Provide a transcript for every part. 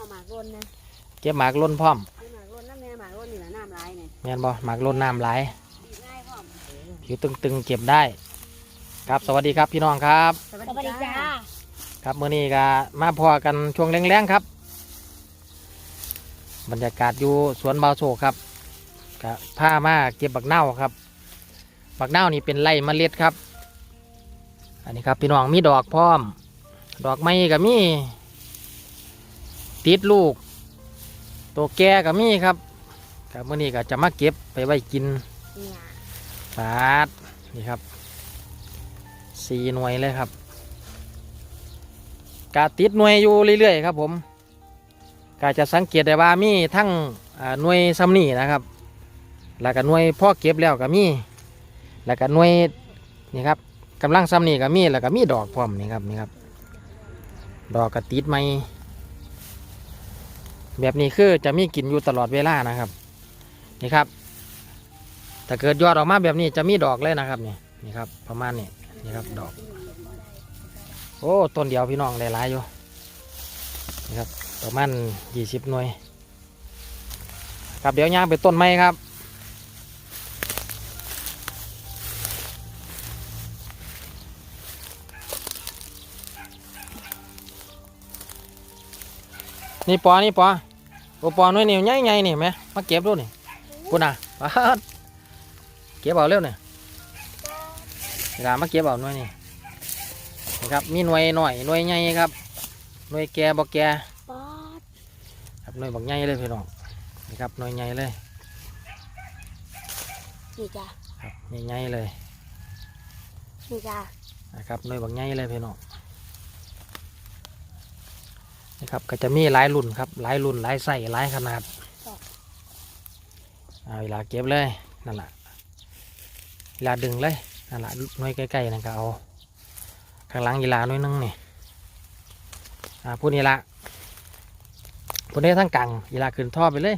เอาหมากรนนะเก็บหมากล้นพร้อมเอาหมากรนน้ำแม่หมากรนนี่แหละน้ำลายเนี่ยแม่นบ่หมากล้นน้ำไหลายดีง่ายพร้อมผิวตึงๆเก็บได้ ครับสวัสดีครับพี่น้องครับ สวัสสวัสดีดีจ้าจ้าครับมื้อนี้ก็มาพอกันช่วงแรงๆครับ บรรยากาศอยู่สวนเบาโศกครับก็พามาเก็บบักเน่าวครับบักเน่าวนี่เป็นไร่เมล็ดครับ อันนี้ครับพี่น้องมีดอกพร้อม ดอกไม้ก็มี ติดลูก ตัวแก่ก็มีครับครับมื้อนี้ก็จะมาเก็บไปไว้กินเนี่ยปาดนี่ครับสี่หน่วยเลยครับกาติดหน่วยอยู่เรื่อยๆครับ ผมก็จะสังเกตได้ว่ามีทั้งอ่าหน่วยซ้ำนี่นะครับ แล้วก็หน่วยพ่อเก็บแล้วก็มีแล้วก็หน่วยนี่ครับกำลังซ้ำนี่ก็มีแล้วก็มีดอกพร้อมนี่ครับนี่ครับ ดอกกระติดไหม แบบนี้คือจะมีกินอยู่ตลอดเวลานะครับ นี่ครับถ้าเกิดยอดออกมาแบบนี้จะมีดอกเลยนะครับนี่นี่ครับประมาณนี้นี่ครับดอก โอ้ต้นเดียวพี่น้องหลายๆอยู่นี่ครับประมาณยี่สิบหน่วย ครับเดี๋ยวย่างไปต้นไม้ครับนี่ปอนี่ปอ โอปอหน่วยนี่ใหญ่ๆนี่ไหมมาเก็บดูนี่กูน่ะปาดเก็บเอาเร็วเนี่ยเวลามาเก็บเอาหน่วยนี่นี่ครับมีหน่วยหน่อยหน่วยใหญ่ครับหน่วยแก่บ่แก่ป๊อดครับหน่วยบักใหญ่เลยพี่น้องนี่ครับหน่วยใหญ่เลยนี่จ้าครับใหญ่ๆเลยนี่จ้านะครับหน่วยบักใหญ่เลยพี่น้อง นี่ครับก็จะมีหลายรุ่นครับหลายรุ่นหลายไส้หลายขนาดเอาเวลาเก็บเลยนั่นแหละเวลาดึงเลยนั่นแหละน่วยใกล้ๆนั่นก็เอาข้างหลังยีลาน่วยหนึงนี่อ่าพูดนี่ละพูดนี้ทั้งกลางยีลาขึ้นท่อไปเลย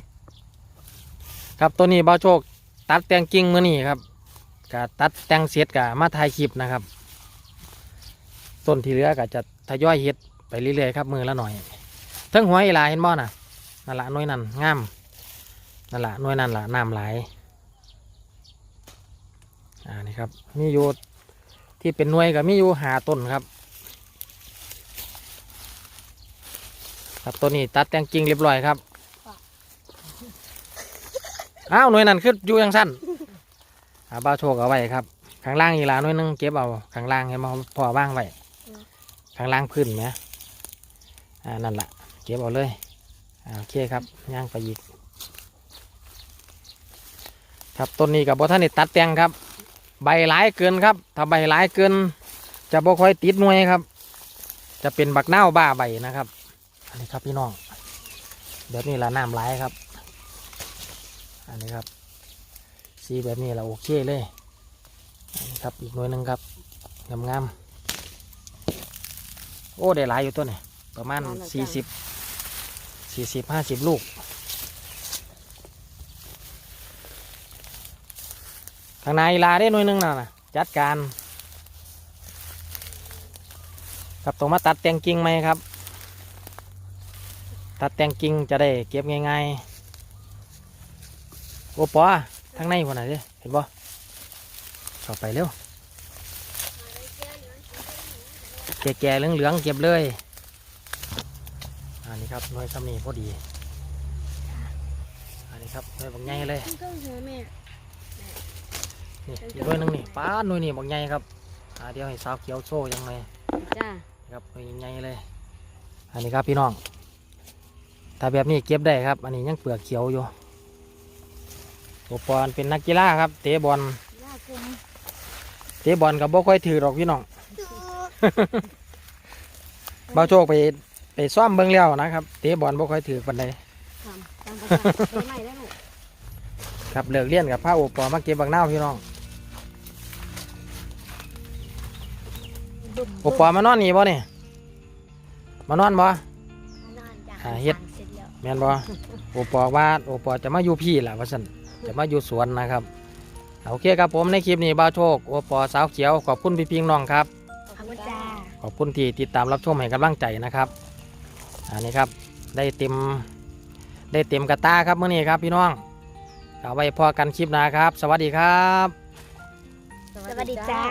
ครับตัวนี้บ่าโชคตัดแต่งกิ่งมือนี่ครับก็ตัดแต่งเสร็จก็มาถ่ายคลิปนะครับต้นที่เหลือก็จะทยอยเฮ็ด ไปเรื่อยๆครับมือละหน่อยทั้งหัวอีลาเห็นบ่น่ะนั่นละหน่วยนั่นงามนั่นละหน่วยนั่นละน้ำไหลอ่านี่ครับมีอยู่ที่เป็นหน่วยก็มีอยู่หาต้นครับ ครับต้นนี้ตัดแต่งกิ่งเรียบร้อยครับอ้าวหน่วยนั่นคืออยู่ยังสั้นอาบ้าโชคเอาไว้ครับข้างล่างอีลาหน่วยนึงเก็บเอาข้างล่างเห็นบ่พอว่างไว้ข้างล่างพื้นไหม อ่านั่นแหละเก็บเอาเลยอ่าโอเคครับย่างไปอีกครับต้นนี้กับบ่ท่านได้ตัดแต่งครับ ใบหลายเกินครับ ถ้าใบหลายเกิน จะบ่ค่อยติดหน่วยครับ จะเป็นบักเน่าบ้าใบนะครับ อันนี้ครับพี่น้องแบบนี้ละน้ำหลายครับ อันนี้ครับสีแบบนี้เราโอเคเลยอันนี้ครับอีกหน่วยหนึ่งครับงามๆโอ้ได้หลายอยู่ตัวนี้ ประมาณสี่สิบสี่สิบห้าสิบลูก ข้างในลาได้หน่วยหนึงน่ะนะจัดการ ครับตรงมาตัดแต่งกิ่งไหมครับ ตัดแต่งกิ่งจะได้เก็บง่ายๆโอ้ปอทางในคนไหนะดิเห็นบ่เข้าไปเร็วแก่ๆเหลืองๆเก็บเลย อันนี้ครับหน่วยซ้ำนี่พอดี อันนี้ครับหน่วยบางใหญ่เลยมันก็หัวแม่นี่อีกหน่วยหนึงนี่ป้าดหน่วยนี่บอกใหญ่ครับอ่าเดี๋ยวให้สาวเขียวโซ่ยังไงจ้าครับหน่วยใหญ่เลย อันนี้ครับพี่น้อง ถ้าแบบนี้เก็บได้ครับ อันนี้ยังเปลือกเขียวอยู่โอปอนเป็นนักกีฬาครับ เตะบอลย่ากุมเตะบอลกับบ่ค่อยถือหรอกพี่น้องเบาโชคไป ไปซ่อมเบิ้งแล้วนะครับเตะบอลบ่ค่อยถือปันใดทำตามภาษาเป็นไม่ได้ลูกครับเลิกเรียนกับพระโอปอมาเก็บบักนาวพี่น้องดุมโอปอมานอนนี่บ่เนี่ยมานอนบ่นอนจ้าหาเฮ็ดเสร็จแล้วแม่นบ่โอปอว่าโอปอจะมาอยู่พี่แหละว่าสันจะมาอยู่สวนนะครับโอเคครับผมในคลิปนี้บ้าวโชคโอปอสาวเขียวขอบคุณพี่พิงน้องครับขอบคุณจ้าขอบคุณที่ติดตามรับชมให้กำลังใจนะครับ อันนี้ครับได้เต็มได้เต็มกระตาครับเมื่อนี้ครับพี่น้องเอาไว้พอกันคลิปหนะครับ สวัสดีครับ สวัสดีจ้า